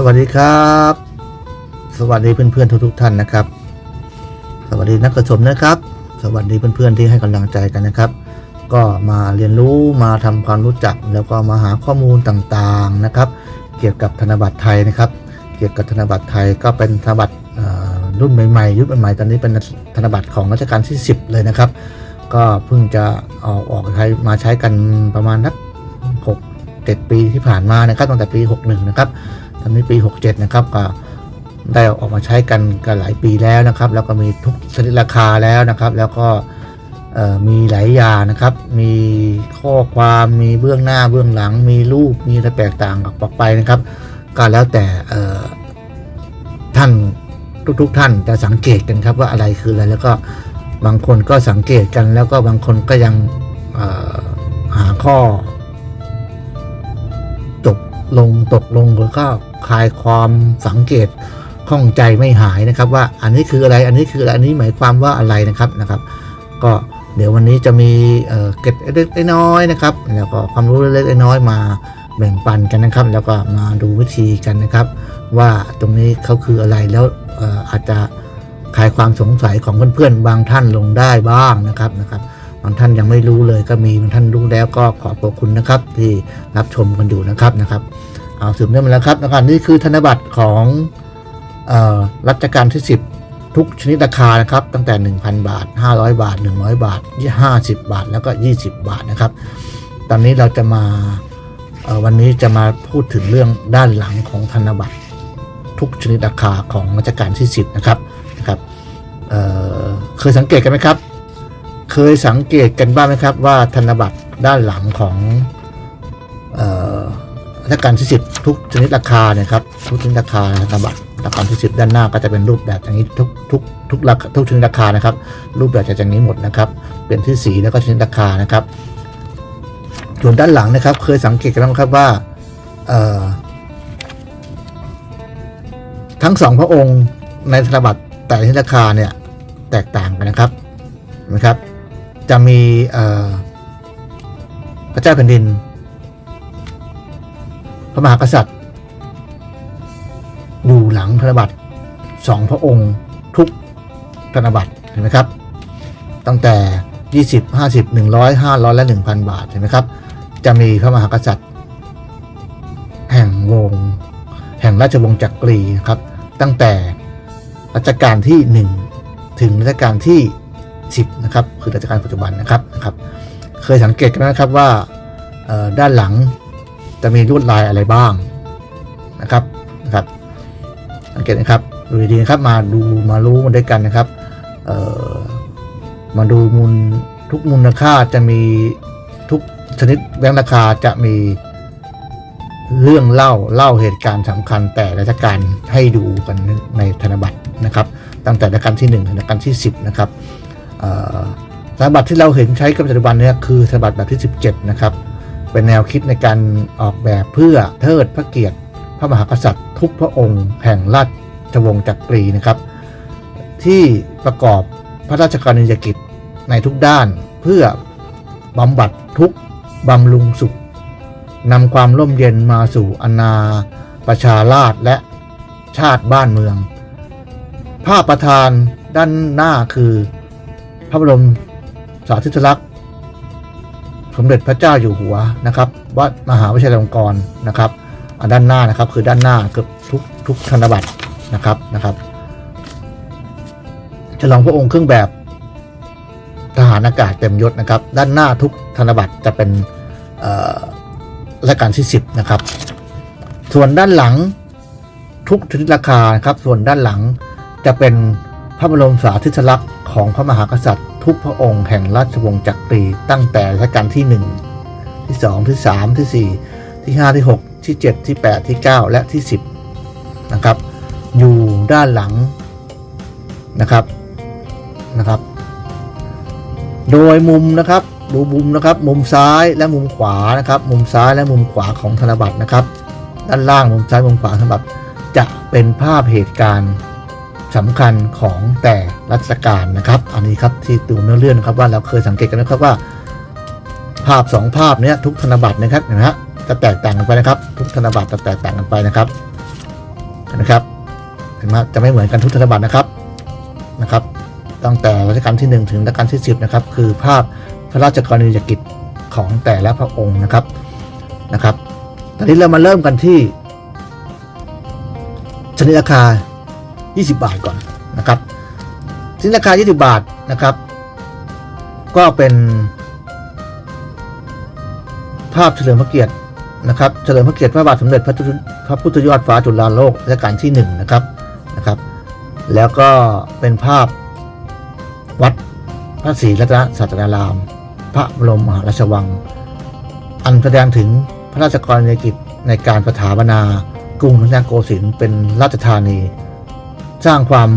สวัสดีครับ สวัสดีเพื่อนๆทุกๆท่านนะครับ สวัสดีนักกระชมนะครับ สวัสดีเพื่อนๆที่ให้กำลังใจกันนะครับ ก็มาเรียนรู้มาทำความรู้จักแล้วก็มาหาข้อมูลต่างๆนะครับ เกี่ยวกับธนบัตรไทยนะครับ เกี่ยวกับธนบัตรไทยก็เป็นธนบัตรรุ่นใหม่ๆยุคใหม่ๆตอนนี้เป็นธนบัตรของรัชกาลที่ 10 เลยนะครับ ก็เพิ่งจะออกออกใช้มาใช้กันประมาณนักหกเจ็ดปีที่ผ่านมานะครับตั้งแต่ปี 61 นะครับ ตอนนี้ปี 67 นะครับก็ได้ออกมาใช้กันกันหลายปีแล้วนะครับ แล้วก็มีทุกชนิดราคาแล้วนะครับ แล้วก็มีหลายอย่างนะครับ มีข้อความมีเบื้องหน้าเบื้องหลัง มีรูปมีอะไรแตกต่างออกไปนะครับ ก็แล้วแต่ท่านทุกๆ ท่านจะสังเกตกันครับว่าอะไรคืออะไรแล้วก็บางคนก็สังเกตกันแล้วก็บางคนก็ยังหาข้อ ลงตกลงแล้วก็คลายความสังเกตข้องใจไม่หายนะครับ ว่าอันนี้คืออะไรอันนี้คืออะไรอันนี้หมายความว่าอะไรนะครับนะครับ ก็เดี๋ยววันนี้จะมีเอ่อเกร็ดเล็กน้อยนะครับ แล้วก็ความรู้เล็กน้อยมาแบ่งปันกันนะครับ แล้วก็มาดูวิธีกันนะครับ ว่าตรงนี้เขาคืออะไรแล้วเอ่ออาจจะคลายความสงสัยของเพื่อนๆบางท่านลงได้บ้างนะครับนะครับ บางท่านยังไม่รู้เลยก็มีบางท่านรู้แล้วก็ขอบพระคุณนะครับ ที่รับชมกันอยู่นะครับนะครับ เอาสืบเนื่องมาแล้วครับนะครับนี่คือธนบัตรของออรัชกาลที่ 10 ทุกชนิดราคานะครับ ตั้งแต่ 1,000 บาท 500 บาท 100 บาท 50 บาท แล้วก็ 20 บาทนะครับ ตอนนี้เราจะมาวันนี้จะมาพูดถึงเรื่องด้านหลังของธนบัตรทุกชนิดราคาของรัชกาลที่ 10 นะครับนะครับเเคยสังเกตกันไหมครับ เคยสังเกตกันบ้างไหมครับว่าธนบัตรด้านหลังของรัชกาลที่10ทุกชนิดราคาเนี่ยครับทุกชนิดราคาธนบัตรรัชกาลที่10ด้านหน้าก็จะเป็นรูปแบบอย่างนี้ทุกทุกทุกราคาทุกชนิดราคานะครับ รูปแบบจะอย่างนี้หมดนะครับเป็นที่สีแล้วก็ชนิดราคานะครับ ส่วนด้านหลังนะครับ เคยสังเกตกันบ้างไหมครับว่าทั้งสองพระองค์ในธนบัตรแต่ละชนิดราคาเนี่ยแตกต่างกันนะครับนไหมครับ จะมีพระเจ้าแผ่นดิน พระมหากษัตริย์ อยู่หลังธนบัตรสองพระองค์ทุกธนบัตรเห็นไหมครับ ตั้งแต่ 20 50 100 500 และ 1,000 บาทเห็นไหมครับ จะมีพระมหากษัตริย์ แห่งวง แห่งราชวงศ์จักรีนะครับ ตั้งแต่รัชกาลที่ 1 ถึงรัชกาลที่ 10นะครับคือรัชกาลปัจจุบันนะครับนะครับ เคยสังเกตกันนะครับว่าด้านหลังจะมีลวดลายอะไรบ้างนะครับนะครับ สังเกตนะครับดูดีๆนะครับมาดูมารู้กันด้วยกันนะครับมาดูมูลทุกมูลค่าจะมีทุกชนิดแบงค์ราคาจะมีเรื่องเล่าเล่าเหตุการณ์สำคัญแต่ราชการให้ดูกันในธนบัตรนะครับ ตั้งแต่รัชกาลที่ 1 ถึงรัชกาลที่ 10 นะครับ ธนบัตรที่เราเห็นใช้กับปัจจุบันเนี้คือธนบัตรแบบที่ 17 นะครับ เป็นแนวคิดในการออกแบบเพื่อเทิดพระเกียรติ พระมหากษัตริย์ ทุกพระองค์ แห่งราชวงศ์จักรีนะครับ ที่ประกอบพระราชกรณียกิจในทุกด้านเพื่อบำบัดทุกบำรุงสุขนำความร่มเย็นมาสู่อนาประชาราษฎรและชาติบ้านเมือง ภาพประธานด้านหน้าคือ พระบรมสารีริลักษณ์สมเด็จพระเจ้าอยู่หัวนะครับวัดมหาวิทยาลัยลงกรนะครับด้านหน้านะครับคือด้านหน้าเกือบทุกทุกธนบัตรนะครับนะครับฉลองพระองค์เครื่องแบบทหารอากาศเต็มยศนะครับ ด้านหน้าทุกธนบัตรจะเป็นรัชกาลที่10นะครับ ส่วนด้านหลังทุกชนิดราคานะครับ ส่วนด้านหลังจะเป็น พระบรมสารีริลักษณ์ของพระมหากษัตริย์ ทุกพระองค์แห่งราชวงศ์จักรีตั้งแต่รัชกาลที่ 1 ที่ 2 ที่ 3 ที่ 4 ที่ 5 ที่ 6 ที่ 7 ที่ 8 ที่ 9 และที่ 10 นะครับ อยู่ด้านหลังนะครับนะครับ โดยมุมนะครับดูมุมนะครับ มุมซ้ายและมุมขวานะครับ มุมซ้ายและมุมขวาของธนบัตรนะครับ ด้านล่างมุมซ้ายมุมขวาธนบัตรจะเป็นภาพเหตุการณ์ สำคัญของแต่รัชกาลนะครับ อันนี้ครับที่ตูเนื้อเรื่องนะครับว่าเราเคยสังเกตกันนะครับว่า ภาพสองภาพเนี้ยทุกธนบัตรนะครับเห็นะฮะจะแตกต่างกันไปนะครับ ทุกธนบัตรจะแตกต่างกันไปนะครับนะครับเห็นไหมจะไม่เหมือนกันทุกธนบัตรนะครับนะครับ ตั้งแต่รัชกาลที่ 1 ถึงรัชกาลที่ 10นะครับคือภาพพระราชกรณียกิจของแต่ละพระองค์นะครับนะครับ ตอนนี้เรามาเริ่มกันที่ชนิดราคา 20 บาทก่อนนะครับชนิดราคา 20 บาทนะครับ ก็เป็นภาพเฉลิมพระเกียรตินะครับเฉลิมพระเกียรติพระบาทสมเด็จพระพระพุทธยอดฟ้าจุฬาโลกรัชกาลที่1นะครับนะครับ แล้วก็เป็นภาพวัดพระศรีรัตนศาสดาราม พระบรมมหาราชวัง อันแสดงถึงพระราชกรณียกิจในการประถาปนากรุงรัตนโกสินทร์เป็นราชธานี สร้างความ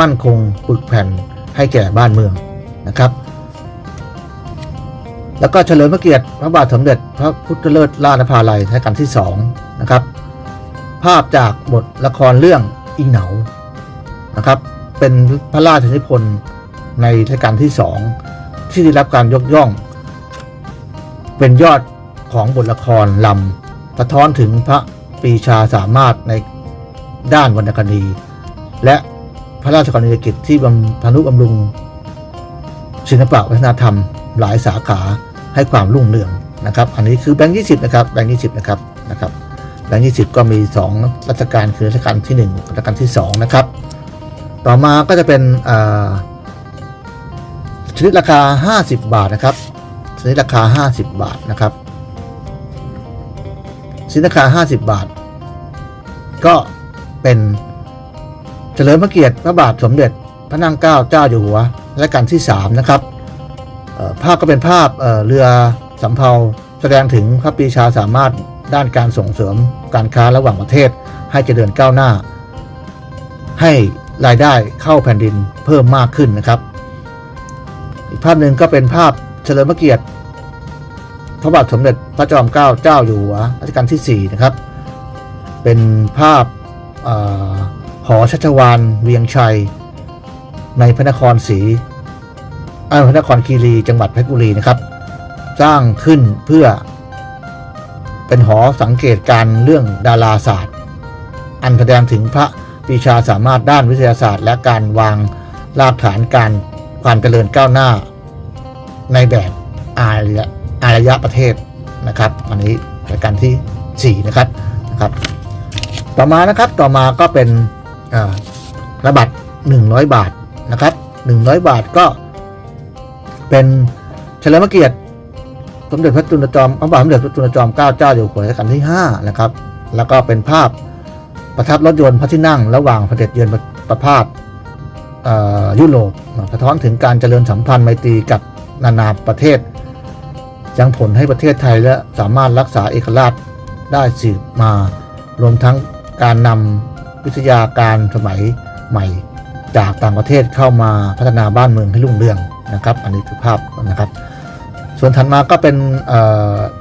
มั่นคงปึกแผ่นให้แก่บ้านเมืองนะครับ แล้วก็เฉลิมพระเกียรติพระบาทสมเด็จพระพุทธเลิศล่านภาลัยรัชกาลที่สองนะครับ ภาพจากบทละครเรื่องอีเหนานะครับ เป็นพระราชนิพนธ์ในรัชกาลที่สองที่ได้รับการยกย่อง เป็นยอดของบทละครลำสะท้อนถึงพระปีชาสามารถในด้านวรรณคดี และพระราชกรณียกิจที่บำพนุบำรุง ศิลปะวัฒนธรรม หลายสาขาให้ความรุ่งเรืองนะครับ อันนี้คือแบงค์ยี่สิบนะครับแบงค์ยี่สิบนะครับนะครับแบงค์ยี่สิบก็มี 2 รัชกาลคือรัชกาลที่1รัชกาลที่2นะครับต่อมาก็จะเป็นชนิดราคา 50 บาทนะครับชนิดราคา 50 บาทนะครับชนิดราคา 50 บาท ก็เป็น เฉลิมพระเกียรติพระบาทสมเด็จพระนางเกล้าเจ้าอยู่หัวรัชกาลที่ 3 นะครับภาพก็เป็นภาพเเรือสำเภาแสดงถึงพระปีชาสามารถด้านการส่งเสริมการค้าระหว่างประเทศ ให้เจริญก้าวหน้า ให้รายได้เข้าแผ่นดินเพิ่มมากขึ้นนะครับ อีกภาพหนึ่งก็เป็นภาพเฉลิมพระเกียรติ พระบาทสมเด็จพระจอมเกล้าเจ้าอยู่หัวรัชกาลที่ 4 นะครับ เป็นภาพ หอชัชวานเวียงชัย ในพระนครศรีอ่อพระนครคีรีจังหวัดเพชรบุรีนะครับ สร้างขึ้นเพื่อ เป็นหอสังเกตการเรื่องดาราศาสตร์ อันแสดงถึงพระปีชาสามารถด้านวิทยาศาสตร์ และการวางรากฐานการความเจริญก้าวหน้า ในแบบอารยอารยะประเทศนะครับ อันนี้รายการที่ 4 นะครับนะครับ ต่อมานะครับต่อมาก็เป็น ระบัตร100 บาทนะครับ 100 บาทก็เป็นเฉลิมเกียรติสมเด็จพระจุลจอมพระบาทสมเด็จพระจุลจอมเกล้าเจ้าอยู่หัวรัชกาลที่5นะครับ แล้วก็เป็นภาพประทับรถยนต์พระที่นั่ง ระหว่างเด็จเยือนประพาสยุโรปสะท้อนถึงการเจริญสัมพันธ์ไมตรีกับนานาประเทศ ยังผลให้ประเทศไทยและสามารถรักษาเอกราชได้สืบมา รวมทั้งการนำ วิทยาการสมัยใหม่จากต่างประเทศเข้ามาพัฒนาบ้านเมืองให้รุ่งเรืองนะครับ อันนี้คือภาพนะครับ ส่วนถัดมาก็เป็น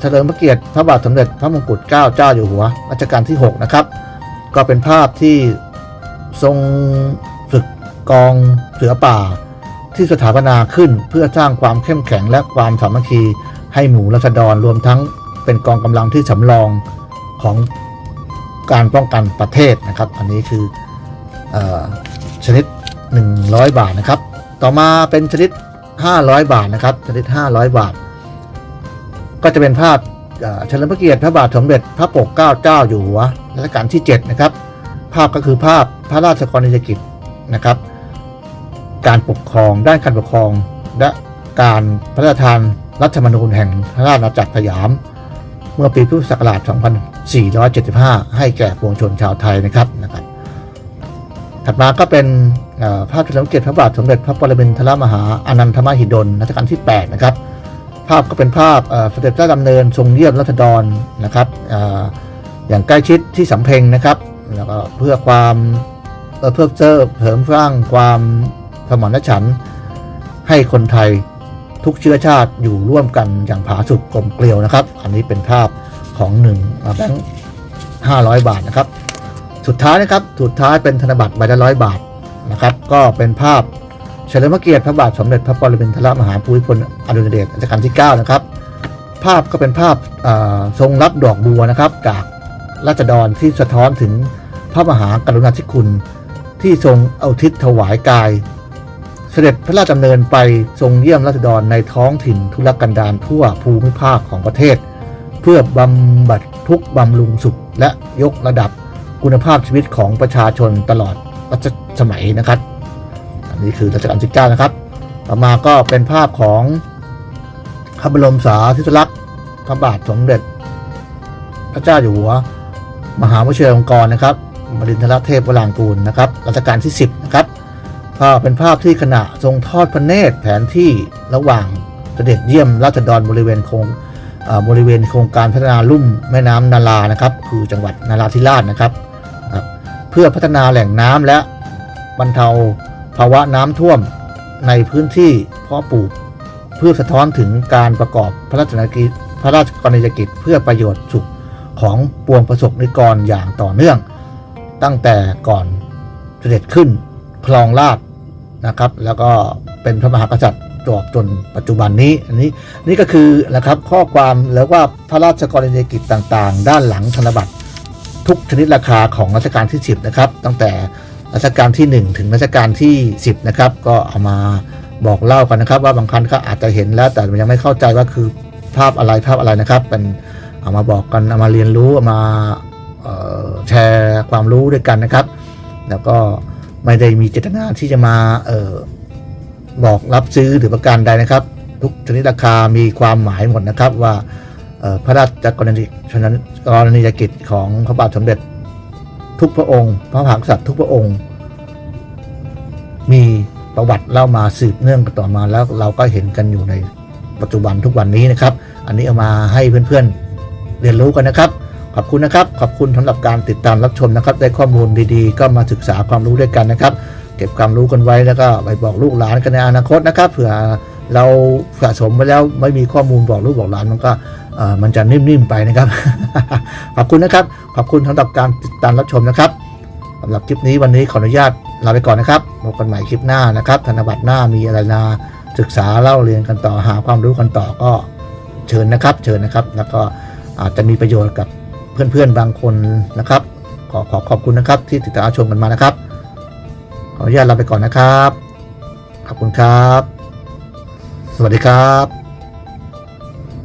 เฉลิมพระเกียรติพระบาทสมเด็จพระมงกุฎเกล้าเจ้าอยู่หัวรัชกาลที่ 6 นะครับ ก็เป็นภาพที่ทรงฝึกกองเสือป่าที่สถาปนาขึ้นเพื่อสร้างความเข้มแข็งและความสามัคคีให้หมู่รัษฎรรวมทั้งเป็นกองกำลังที่สำรองของ การป้องกันประเทศนะครับ อันนี้คืออชนิด 100 บาทนะครับ ต่อมาเป็นชนิด 500 บาทนะครับ ชนิด 500 บาท ก็จะเป็นภาพเอ่อเฉลิมพระเกียรติพระบาทสมเด็จพระปกเกล้าเจ้าอยู่หัวรัชกาลที่ 7 นะครับ ภาพก็คือภาพพระราชกรณียกิจนะครับ การปกครองด้านการปกครองและการพระราชทานรัฐธรรมนูญแห่งพระราชอาณาจักรสยาม เมื่อปีพุทธศักราช 475 ให้แก่ปวงชนชาวไทยนะครับนะครับถัดมาก็เป็นภาพเฉลิมเกียรติพระบาทสมเด็จพระปรมินทรมหาอานันทมหิดลรัชกาลที่ 8 นะครับ ภาพก็เป็นภาพเอ่อเสด็จพระดำเนินทรงเยี่ยมรัษฎรนะครับออย่างใกล้ชิดที่สำเพ็งนะครับแล้วก็เพื่อความเพื่อเสริมเสริมสร้างความสมานฉันท์ให้คนไทยทุกเชื้อชาติอยู่ร่วมกันอย่างผาสุกกลมเกลียวนะครับ อันนี้เป็นภาพ ของหนึ่งแบงค์ห้าร้อยบาทนะครับ สุดท้ายนะครับ สุดท้ายเป็นธนบัตรใบละร้อยบาทนะครับ ก็เป็นภาพเฉลิมพระเกียรติพระบาทสมเด็จพระปรมินทรมหาภูมิพลอดุลยเดชรัชกาลที่ 9 นะครับ ภาพก็เป็นภาพเอ่อทรงรับดอกบัวนะครับ จากราษฎรที่สะท้อนถึงพระมหากรุณาธิคุณ ที่ทรงเอาทิศถวายกาย เสด็จพระราชดำเนินไปทรงเยี่ยมราษฎรในท้องถิ่นทุรกันดารทั่วภูมิภาคของประเทศ เพื่อบำบัดทุกบำรุงสุข และยกระดับคุณภาพชีวิตของประชาชนตลอดรัชสมัยนะครับ อันนี้คือรัชกาลที่9นะครับ ต่อมาก็เป็นภาพของพระบรมสารีริลักษณ์พระบาทสมเด็จ พระเจ้าอยู่หัว มหาวชิรลงกรณ์นะครับบดินทรเทพวรางกูลนะครับรัชกาลที่ 10 นะครับก็เป็นภาพที่ขณะทรงทอดพระเนตรแผนที่ระหว่างเสด็จเยี่ยมราชดรบริเวณโคง บริเวณโครงการพัฒนาลุ่มแม่น้ำนารานะครับ คือจังหวัดนาราธิราชนะครับ เพื่อพัฒนาแหล่งน้ำและบรรเทาภาวะน้ำท่วมในพื้นที่เพาะปลูก เพื่อสะท้อนถึงการประกอบพระราชกิจพระราชกรณียกิจเพื่อประโยชน์สุขของปวงประสบนิกรอย่างต่อเนื่อง ตั้งแต่ก่อนเสด็จขึ้นคลองราชนะครับ แล้วก็เป็นพระมหากษัตริย์ จวบจนปัจจุบันนี้อันนี้นี่ก็คือนะครับข้อความแล้วว่าพระราชกรณียกิจต่างๆ ด้านหลังธนบัตรทุกชนิดราคาของรัชกาลที่ 10 นะครับ ตั้งแต่รัชกาลที่ 1 ถึงรัชกาลที่ 10 นะครับ ก็เอามาบอกเล่ากันนะครับ ว่าบางคันก็อาจจะเห็นแล้วแต่ยังไม่เข้าใจว่าคือภาพอะไรภาพอะไรนะครับเป็นเอามาบอกกันเอามาเรียนรู้เอามาแชร์ความรู้ด้วยกันนะครับ แล้วก็ไม่ได้มีเจตนาที่จะมาเบอกรับซื้อหรือประการใดนะครับ ทุกชนิดราคามีความหมายหมดนะครับว่าพระราชกรณีฉะนั้นกรณียกิจของพระบาทสมเด็จ ทุกพระองค์ พระมหากษัตริย์ทุกพระองค์ มีประวัติเล่ามาสืบเนื่องกันต่อมาแล้วเราก็เห็นกันอยู่ในปัจจุบันทุกวันนี้นะครับ อันนี้เอามาให้เพื่อนๆเรียนรู้กันนะครับ ขอบคุณนะครับ ขอบคุณสำหรับการติดตามรับชมนะครับ ได้ข้อมูลดีๆ ก็มาศึกษาความรู้ด้วยกันนะครับ เก็บความรู้กันไว้แล้วก็ไปบอกลูกหลานกันในอนาคตนะครับเผื่อเราสะสมไปแล้วไม่มีข้อมูลบอกลูกบอกหลานมันก็มันจะนิ่มๆไปนะครับ ขอบคุณนะครับ ขอบคุณสำหรับการติดตามรับชมนะครับสำหรับคลิปนี้วันนี้ขออนุญาตลาไปก่อนนะครับพบกันใหม่คลิปหน้านะครับ ธนบัตรหน้ามีอะไรนาศึกษาเล่าเรียนกันต่อหาความรู้กันต่อก็เชิญนะครับ เชิญนะครับ แล้วก็อาจจะมีประโยชน์กับเพื่อนๆบางคนนะครับ ขอขอขอบคุณนะครับที่ติดตามชมกันมานะครับ ขออนุญาตลาไปก่อนนะครับ ขอบคุณครับ สวัสดีครับ